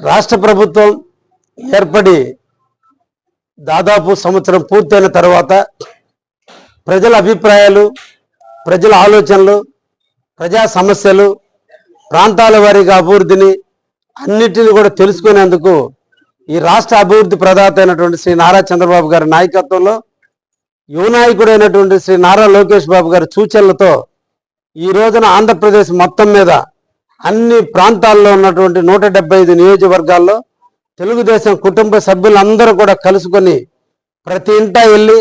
రాష్ట్ర ప్రభుత్వం ఏర్పడి దాదాపు సంవత్సరం పూర్తయిన తర్వాత ప్రజల అభిప్రాయాలు ప్రజల ఆలోచనలు ప్రజా సమస్యలు ప్రాంతాల వారీగా అభివృద్ధిని అన్నిటిని కూడా తెలుసుకునేందుకు ఈ రాష్ట్ర అభివృద్ధి ప్రదాత అయినటువంటి శ్రీ నారా చంద్రబాబు గారి నాయకత్వంలో యువనాయకుడైనటువంటి శ్రీ నారా లోకేష్ బాబు గారి సూచనలతో ఈ రోజున ఆంధ్రప్రదేశ్ మొత్తం మీద అన్ని ప్రాంతాల్లో ఉన్నటువంటి నూట ఐదు నియోజకవర్గాల్లో తెలుగుదేశం కుటుంబ సభ్యులందరూ కూడా కలుసుకొని ప్రతి ఇంటా వెళ్ళి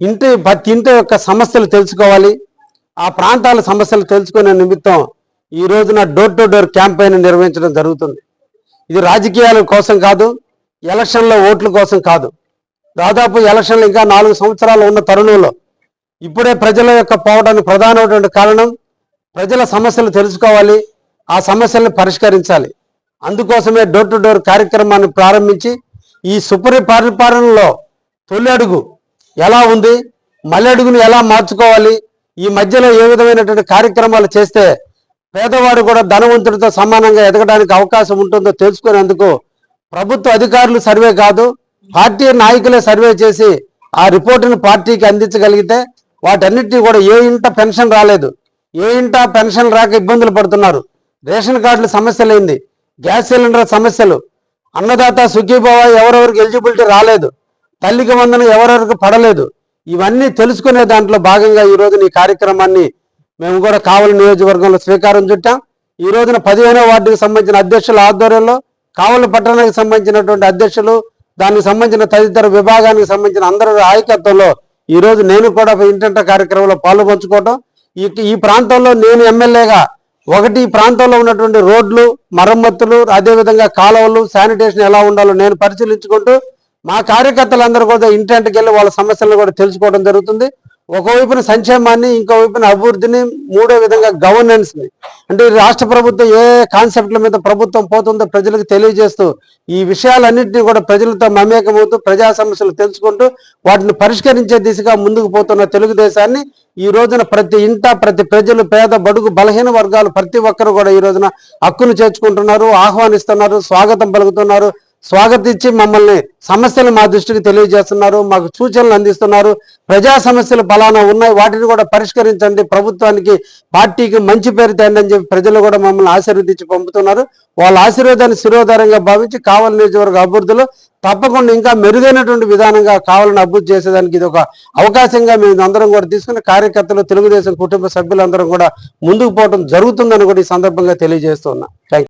ఇంటి ప్రతి ఇంటి యొక్క సమస్యలు తెలుసుకోవాలి. ఆ ప్రాంతాల సమస్యలు తెలుసుకునే నిమిత్తం ఈ రోజున డోర్ టు డోర్ క్యాంపెయిన్ నిర్వహించడం జరుగుతుంది. ఇది రాజకీయాల కోసం కాదు ఎలక్షన్లో ఓట్ల కోసం కాదు. దాదాపు ఎలక్షన్లు ఇంకా నాలుగు సంవత్సరాలు ఉన్న తరుణంలో ఇప్పుడే ప్రజల యొక్క పోవడానికి ప్రధానమైనటువంటి కారణం ప్రజల సమస్యలు తెలుసుకోవాలి. ఆ సమస్యలను పరిష్కరించాలి. అందుకోసమే డోర్ టు డోర్ కార్యక్రమాన్ని ప్రారంభించి ఈ సుపరి పరిపాలనలో తొలి అడుగు ఎలా ఉంది? మళ్ళీ అడుగును ఎలా మార్చుకోవాలి? ఈ మధ్యలో ఏ విధమైనటువంటి కార్యక్రమాలు చేస్తే పేదవాడు కూడా ధనవంతుడితో సమానంగా ఎదగడానికి అవకాశం ఉంటుందో తెలుసుకునేందుకు ప్రభుత్వ అధికారులు సర్వే కాదు పార్టీ నాయకులే సర్వే చేసి ఆ రిపోర్టును పార్టీకి అందించగలిగితే వాటన్నిటినీ కూడా ఏ ఇంట పెన్షన్ రాలేదు. ఏ ఇంట పెన్షన్ రాక ఇబ్బందులు పడుతున్నారు. రేషన్ కార్డుల సమస్యలైంది. గ్యాస్ సిలిండర్ సమస్యలు. అన్నదాత సుఖీభావ ఎవరెవరికి ఎలిజిబిలిటీ రాలేదు. తల్లికి వందన ఎవరెవరికి పడలేదు. ఇవన్నీ తెలుసుకునే దాంట్లో భాగంగా ఈ రోజున ఈ కార్యక్రమాన్ని మేము కూడా కావలి నియోజకవర్గంలో స్వీకారం చుట్టాం. ఈ రోజున పదిహేనో వార్డుకి సంబంధించిన అధ్యక్షుల ఆధ్వర్యంలో కావలి పట్టణానికి సంబంధించినటువంటి అధ్యక్షులు దానికి సంబంధించిన తదితర విభాగానికి సంబంధించిన అందరి ఆయకత్వంలో ఈరోజు నేను కూడా ఇంటంట కార్యక్రమంలో పాలుపంచుకోవటం. ఈ ప్రాంతంలో నేను ఎమ్మెల్యేగా ఒకటి ఈ ప్రాంతంలో ఉన్నటువంటి రోడ్లు మరమ్మతులు అదేవిధంగా కాలువలు శానిటేషన్ ఎలా ఉండాలో నేను పరిశీలించుకుంటూ మా కార్యకర్తలందరూ కూడా ఇంటింటికి వెళ్ళి వాళ్ళ సమస్యలను కూడా తెలుసుకోవడం జరుగుతుంది. ఒకవైపున సంక్షేమాన్ని ఇంకో వైపున అభివృద్ధిని మూడో విధంగా గవర్నెన్స్ని. అంటే రాష్ట్ర ప్రభుత్వం ఏ కాన్సెప్ట్ల మీద ప్రభుత్వం పోతుందో ప్రజలకు తెలియజేస్తూ ఈ విషయాలన్నింటినీ కూడా ప్రజలతో మమేకమవుతూ ప్రజా సమస్యలు తెలుసుకుంటూ వాటిని పరిష్కరించే దిశగా ముందుకు పోతున్న తెలుగుదేశాన్ని ఈ రోజున ప్రతి ఇంట ప్రతి ప్రజలు పేద బడుగు బలహీన వర్గాలు ప్రతి ఒక్కరు కూడా ఈ రోజున హక్కును చేర్చుకుంటున్నారు ఆహ్వానిస్తున్నారు స్వాగతం పలుకుతున్నారు. స్వాగతించి మమ్మల్ని సమస్యలు మా దృష్టికి తెలియజేస్తున్నారు మాకు సూచనలు అందిస్తున్నారు. ప్రజా సమస్యలు బలానా ఉన్నాయి వాటిని కూడా పరిష్కరించండి. ప్రభుత్వానికి పార్టీకి మంచి పేరు తేండి అని చెప్పి ప్రజలు కూడా మమ్మల్ని ఆశీర్వదించి పంపుతున్నారు. వాళ్ళ ఆశీర్వాదాన్ని శిరోధారంగా భావించి కావలి నియోజకవర్గ అభివృద్ధిలో తప్పకుండా ఇంకా మెరుగైనటువంటి విధానంగా కావాలని అభివృద్ధి చేసేదానికి ఇది ఒక అవకాశంగా మేము అందరం కూడా తీసుకుని కార్యకర్తలు తెలుగుదేశం కుటుంబ సభ్యులందరం కూడా ముందుకు పోవడం జరుగుతుందని కూడా ఈ సందర్భంగా తెలియజేస్తున్నా థ్యాంక్